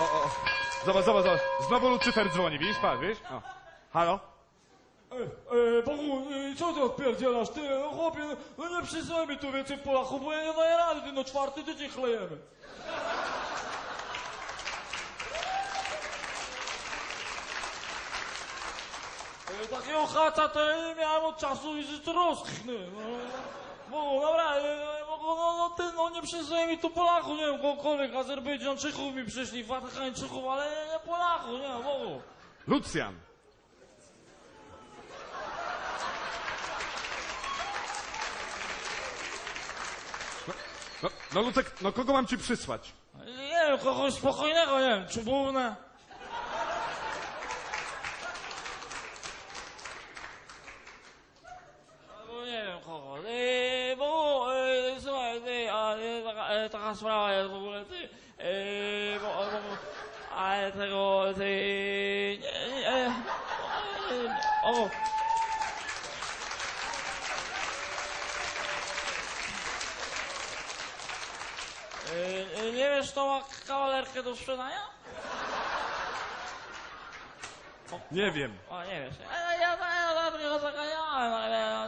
o, o. Zobacz, zobacz, zobacz. Znowu Lucyfer dzwoni, widzisz? Patrz, widzisz? O. Halo? E, e, Bogu, e, co ty odpierdzielasz, ty? No chłopie, no, nie mi tu więcej Polaków, bo ja nie daję rady, ty, no czwarty tydzień chlejemy. E, Takiego chata to ja nie miałem od czasu i że to. No, Bogu, dobra, e, Bogu, no, no ty, no nie przysyłaj mi tu Polaków, nie wiem, kogokolwiek, Azerbejdżanczyków mi przyszli, Watykańczyków, ale nie, nie Polaków, nie, Bogu. Lucjan. No, no, no Lucek, no kogo mam ci przysłać? Nie wiem, kogoś spokojnego, nie wiem, czubówne. Albo nie wiem kogo. Yy, bo, yy, słuchaj, ty, a, yy, taka, yy, taka sprawa jest w ogóle, ty, yy, bo, bo, bo, ale tego, ty, nie, nie, nie, nie, o, yy, yy, nie wiesz, to ma kawalerkę do sprzedania? Nie wiem. O, nie wiesz. Ja, ja, ja, ja zaganiałem, ale...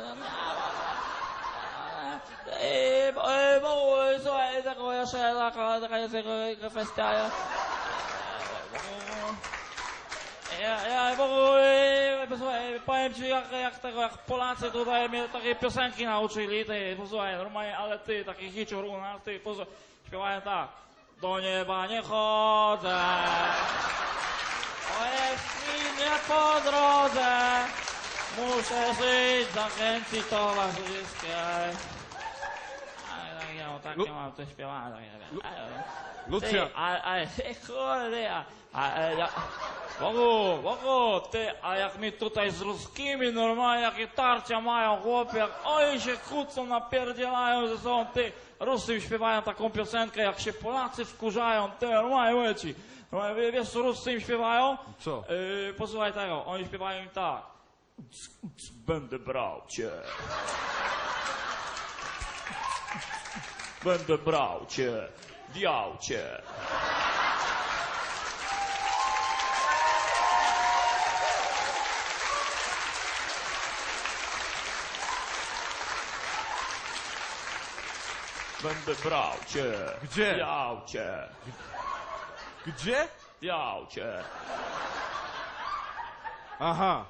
Ej, bo, ej, bo, słuchaj, tego jeszcze taka, taka jest jego kwestia. Ja, ja, ja bo, posłuchaj, powiem ci, jak, jak tego, jak Polacy tutaj mnie takiej piosenki nauczyli, ty, posłuchaj, normalnie, ale ty, takich hicior u nas, ty, posłuchaj, śpiewają tak. Do nieba nie chodzę, o jest mi nie po drodze, muszę żyć za chęci towarzyskiej. Ale tak, ja mam to śpiewane. tak, nie wiem. Ty, ale, ale, kurde, a, a, a, ja, Bogu, Bogu, ty, a jak mi tutaj z ruskimi normalnie jakie tarcia mają, chłopie, jak oni się kłócą, napierdzielają ze sobą, ty, Rusy im śpiewają taką piosenkę, jak się Polacy wkurzają, ty, normalnie mówię ci, normalnie, wie- wiesz co Ruscy im śpiewają? Co? Yy, posłuchaj tego, oni śpiewają im tak. Będę brał cię. Będę brał cię, wiał cię. Będę brał cię. Gdzie? Wiał cię. Gdzie? Wiał cię. Aha.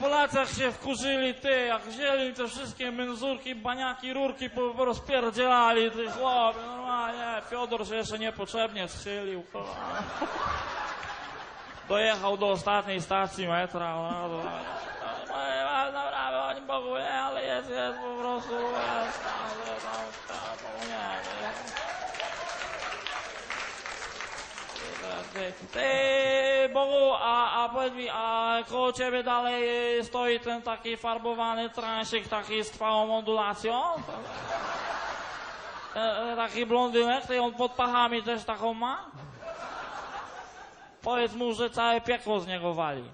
Polacy jak się wkurzyli, ty, jak wzięli te wszystkie menzurki, baniaki, rurki, po, rozpierdzielali, ty chłopie, normalnie, Fiodor się jeszcze niepotrzebnie schylił, kurwa. Dojechał do ostatniej stacji metra, no, ale jest, po prostu, jest, Bogu, a, a powiedz mi, a koło ciebie dalej stoi ten taki farbowany transik taki z trwałą modulacją? Ten, ten taki blondynek, ty on pod pachami też taką ma? Powiedz mu, że całe piekło z niego wali.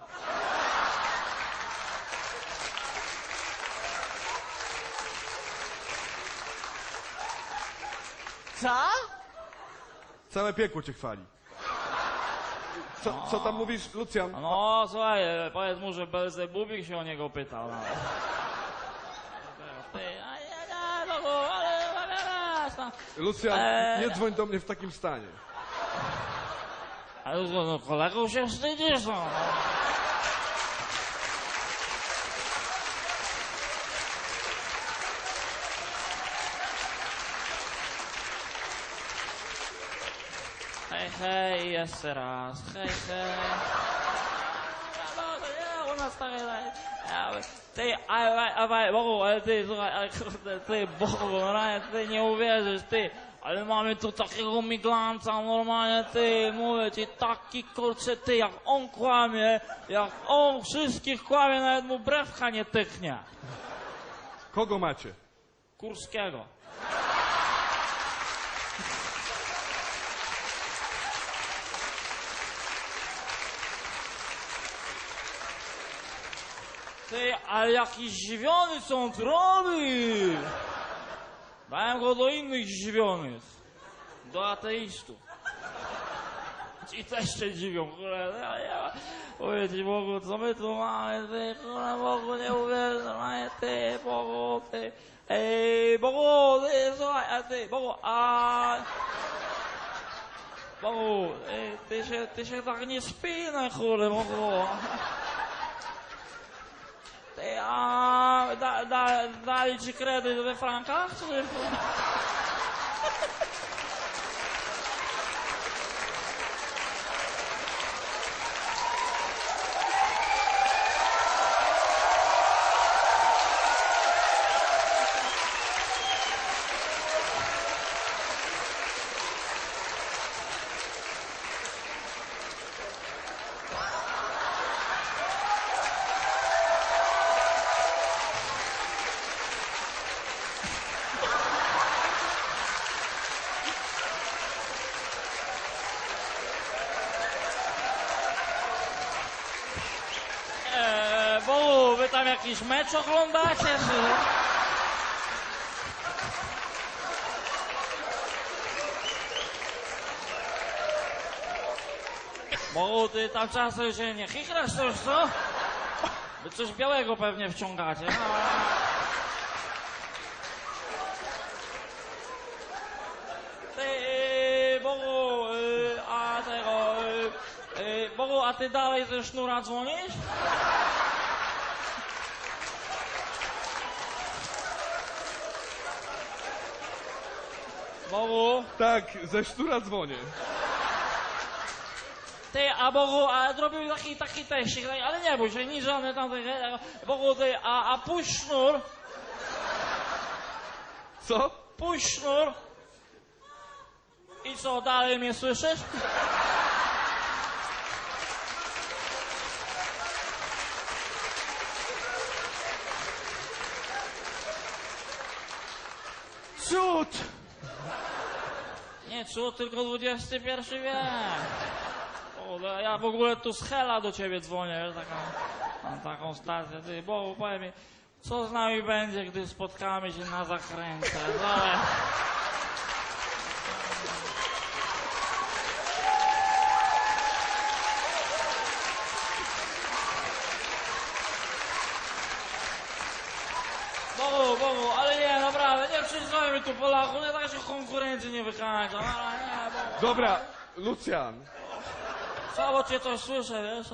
Co? Całe piekło cię chwali. Co, co tam mówisz, Lucjan? No, słuchaj, e, powiedz mu, że Belzebubik się o niego pytał. No. No. Lucjan, Eee. nie dzwoń do mnie w takim stanie. Ale no kolegów się wstydzisz, no. Hej, hej, jeszcze raz, hej, hej. No, u nas. Ja, Ty, ale, ale, Bogu, ale ty, słuchaj, ale kurde, ty, Bogu, normalnie, ty nie uwierzysz, ty, ale mamy tu takiego miglanca, normalnie, ty, mówię ci, taki kurczę, ty, jak on kłamie, jak on wszystkich kłamie, nawet mu brewka nie tyknie. Kogo macie? Kurskiego. Ty, ale jaki zdziwiony tu robi? Dałem go do innych zdziwionych. Do ateistów. Ci też się dziwią, kurwa. Ja, ja, mówię ci Bogu, co my tu mamy, ty, kurwa, Bogu, nie uwierzysz, normalnie, ty, Bogu, ty. Ej, Bogu, ty, słuchaj, a ty, Bogu, a... Bogu, ej, ty się, ty się tak nie spinaj, kurde, Bogu. Ty, a da, da, dali ci kredyt we frankach, tam jakiś mecz oglądacie, czy... Bogu, ty tam czasem się nie chichrasz coś, co? Wy coś białego pewnie wciągacie. No. Ty, yy, Bogu, yy, a tego, yy, Bogu, a ty dalej ze sznura dzwonisz? Bogu, Tak, ze sztura dzwonię. ty, a Bogu, a zrobił taki, taki teścik, ale nie bój się, nic żadne tam, tego. Bogu, ty, a, a puść sznur, Co? puść sznur. I co, dalej mnie słyszysz? Cud! Nie cud, tylko XXI wiek. O, no ja w ogóle tu z Hela do ciebie dzwonię, taką, mam taką stację. Ty, Bogu, powiedz mi, co z nami będzie, gdy spotkamy się na zakręcie? Zobacz. Bogu, Bogu, ale nie, naprawdę, przyznajmy tu Polaków, nie tak się konkurencji nie wykańcza. Dobra, Lucjan. Słabo cię coś słyszę, wiesz?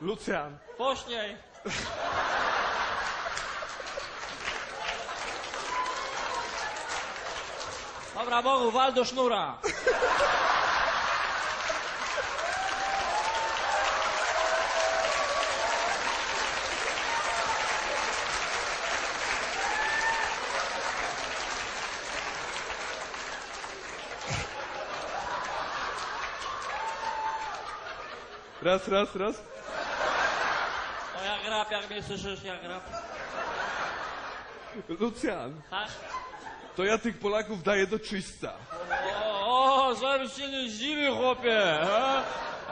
Lucjan. Pośniej. Dobra, Bogu, wal do sznura. Raz, raz, raz. O, jak rap, jak mnie słyszysz, jak rap. Lucjan, Tak? to ja tych Polaków daję do czyśca. O, o, żebyś się nie zdziwił, chłopie.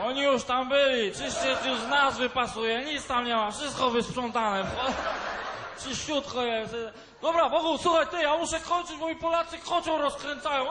Oni już tam byli. Czyściec już z nazwy pasuje. Nic tam nie ma. Wszystko wysprzątane. Czyściutko jest. Dobra, Bogu, słuchaj, ty, ja muszę kończyć, bo mi Polacy kocioł rozkręcają.